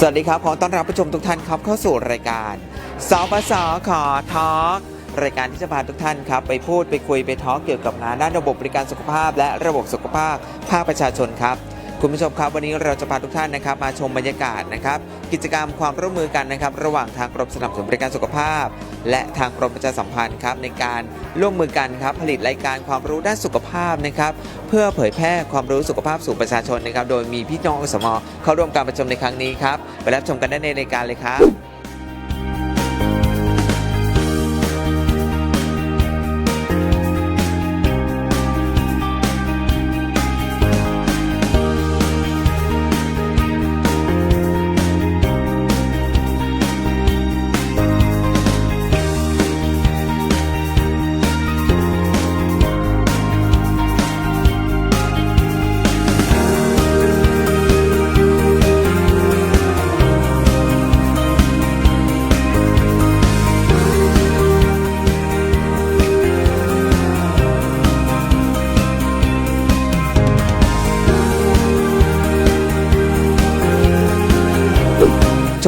สวัสดีครับ ขอต้อนรับผู้ชมทุกท่านครับเข้าสู่รายการสปสขอทอล์กรายการที่จะพาทุกท่านครับไปพูดไปคุยไปทอล์กเกี่ยวกับงานด้านระบบบริการสุขภาพ และระบบสุขภาพภาคประชาชนครับ คุณผู้ชมครับวันนี้เราจะพาทุกท่านนะครับมาชมบรรยากาศนะครับกิจกรรมความร่วมมือกันนะครับระหว่างทางกรมสนับสนุนบริการสุขภาพ และทางกรมประชาสัมพันธ์ครับในการร่วมมือกันครับผลิตรายการความรู้ด้านสุขภาพนะครับเพื่อเผยแพร่ความรู้สุขภาพสู่ประชาชนนะครับโดยมีพี่น้องอสมเข้าร่วมการประชุมในครั้งนี้ครับไปรับชมกันได้ในรายการเลยครับ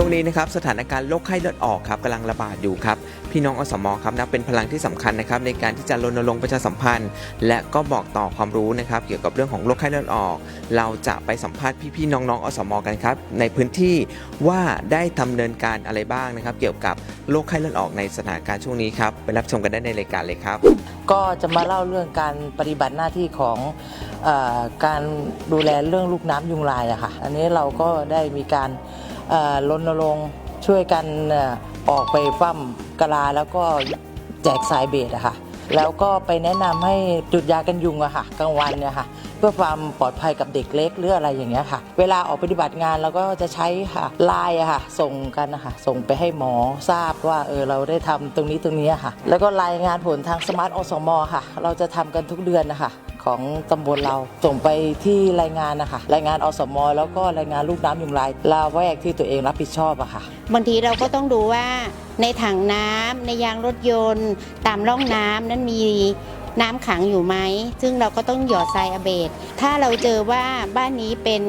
ช่วงนี้นะครับสถานการณ์โรคไข้เลือดออกครับกำลังระบาดอยู่ครับพี่น้องอสมอครับนับเป็นพลังที่สำคัญนะครับในการที่จะรณรงค์ประชาสัมพันธ์ และก็บอกต่อความรู้นะครับเกี่ยวกับเรื่องของโรคไข้เลือดออก เราจะไปสัมภาษณ์พี่ๆน้องๆอสมอกันครับในพื้นที่ว่าได้ดำเนินการอะไรบ้างนะครับ เกี่ยวกับโรคไข้เลือดออกในสถานการณ์ช่วงนี้ครับไปรับชมกันได้ในรายการเลยครับ ก็จะมาเล่าเรื่องการปฏิบัติหน้าที่ของอการดูแลเรื่องลูกน้ำยุงลายอะค่ะอันนี้เราก็ได้มีการ รณรงค์ช่วยกันออกไปฟั่มกะลาแล้วก็แจกสายเบสอะค่ะ แล้วก็ไปแนะนำให้จุดยากันยุงอะค่ะกลางวันเนี่ยค่ะ เพื่อความปลอดภัยกับเด็กเล็กหรืออะไรอย่างเงี้ยค่ะ เวลาออกปฏิบัติงานเราก็จะใช้ค่ะไลน์อะค่ะ ส่งกันนะคะส่งไปให้หมอทราบว่าเออเราได้ทำตรงนี้ตรงนี้ค่ะ แล้วก็รายงานผลทางสมาร์ทอสมค่ะ เราจะทำกันทุกเดือนนะคะ ของตำบลเรา ส่งไปที่รายงานนะคะรายงานอสม แล้วก็รายงานลูกน้ำยุงลายลาแวกที่ตัวเองรับผิดชอบอะค่ะ บางทีเราก็ต้องดูว่าในถังน้ำในยางรถยนต์ ตามร่องน้ำนั้นมีน้ำขังอยู่ไหม ซึ่งเราก็ต้องหยอดทรายอเบดถ้าเราเจอว่าบ้านนี้เป็น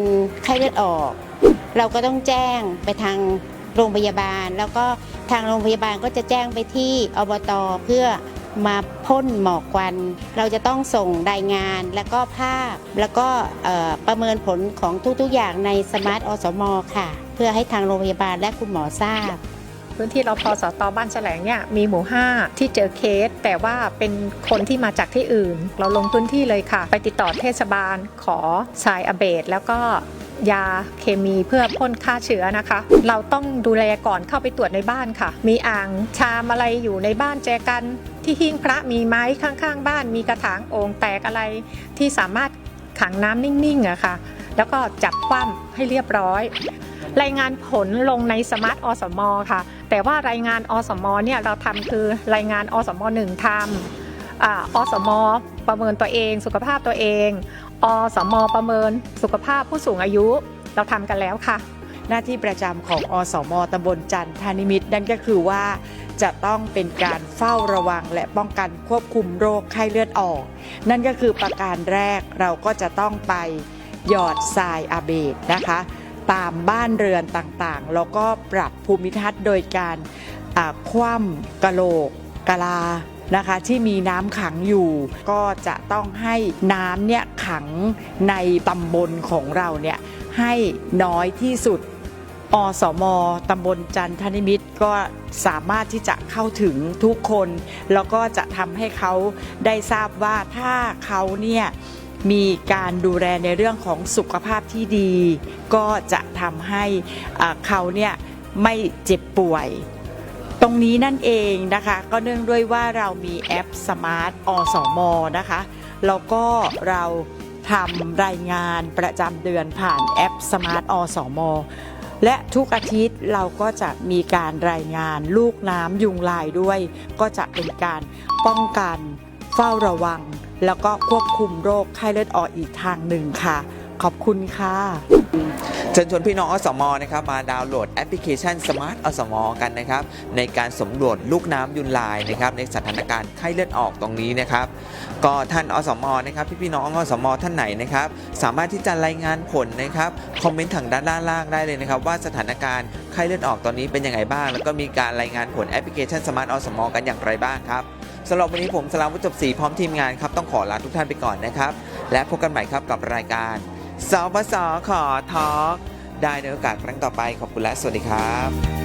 ไข้เลือดออก เราก็ต้องแจ้งไปทางโรงพยาบาล แล้วก็ทางโรงพยาบาลก็จะแจ้งไปที่อบตเพื่อ มาพ่นหมอกควัน เราจะต้องส่งรายงานแล้วก็ภาพ แล้วก็ประเมินผลของทุกๆอย่างในสมาร์ทอสมค่ะ เพื่อให้ทางโรงพยาบาลและคุณหมอทราบพื้นที่เราพอสตอบ้านแฉลงเนี่ยมีหมู่ 5 ที่เจอเคส แต่ว่าเป็นคนที่มาจากที่อื่น เราลงพื้นที่เลยค่ะ ไปติดต่อเทศบาลขอสายอเบดแล้วก็ ยาเคมีเพื่อพ่นฆ่าเชื้อนะคะ เราต้องดูแลก่อนเข้าไปตรวจในบ้านค่ะ มีอ่างชามอะไรอยู่ในบ้านแจกันที่หิ้งพระมีไม้ข้างๆ บ้าน มีกระถางโอ่งแตกอะไรที่สามารถขังน้ำนิ่งๆอะค่ะ แล้วก็จับคว่ำให้เรียบร้อย รายงานผลลงในสมาร์ทอสมค่ะ แต่ว่ารายงานอสมเนี่ยเราทำคือรายงานอสมหนึ่งทำอาอสมประเมินตัวเอง สุขภาพตัวเอง อสมประเมิน สุขภาพผู้สูงอายุเราทำกันแล้วค่ะ หน้าที่ประจำของอสมตำบลจันทานิมิตนั่นก็คือว่าจะต้องเป็นการเฝ้าระวังและป้องกันควบคุมโรคไข้เลือดออก นั่นก็คือประการแรกเราก็จะต้องไปหยอดทรายอาเบดนะคะ ตามบ้านเรือนต่างๆ แล้วก็ปรับภูมิทัศน์โดยการคว่ำกะโหลกกะลา นะคะที่มีน้ำขังอยู่ ก็จะต้องให้น้ำเนี่ยขังในตำบลของเราเนี่ยให้น้อยที่สุดอสมตำบลจันทนิมิตก็สามารถที่จะเข้าถึงทุกคน แล้วก็จะทำให้เขาได้ทราบว่าถ้าเขาเนี่ยมีการดูแลในเรื่องของสุขภาพที่ดี ก็จะทำให้อ่าเขาเนี่ยไม่เจ็บป่วย ตรงนี้นั่นเองนะคะ ก็เนื่องด้วยว่าเรามีแอปสมาร์ทอสมนะคะ แล้วก็เราทำรายงานประจำเดือนผ่านแอปสมาร์ทอสมและทุกอาทิตย์เราก็จะมีการรายงานลูกน้ำยุงลายด้วย ก็จะเป็นการป้องกันเฝ้าระวัง แล้วก็ควบคุมโรคไข้เลือดออกอีกทางหนึ่งค่ะ ขอบคุณค่ะเชิญชวนพี่น้องอสมนะครับมาดาวน์โหลดแอปพลิเคชัน Smart อสมกันนะครับในการสำรวจลูกน้ำยุนลายนะครับในสถานการณ์ไข้เลือดออกตรงนี้นะครับก็ท่านอสมนะครับพี่พี่น้องอสมท่านไหนนะครับสามารถที่จะรายงานผลนะครับคอมเมนต์ทางด้านล่างได้เลยนะครับว่าสถานการณ์ไข้เลือดออกตอนนี้เป็นยังไงบ้าง แล้วก็มีการรายงานผลแอปพลิเคชัน Smart อสมกันอย่างไรบ้างครับสำหรับวันนี้ผมสลามวุฒิจบศรีพร้อมทีมงานครับต้องขอลาทุกท่านไปก่อนนะครับและพบกันใหม่ครับกับรายการ สบสขอทอกได้ในโอกาสครั้งต่อไปขอบคุณและสวัสดีครับ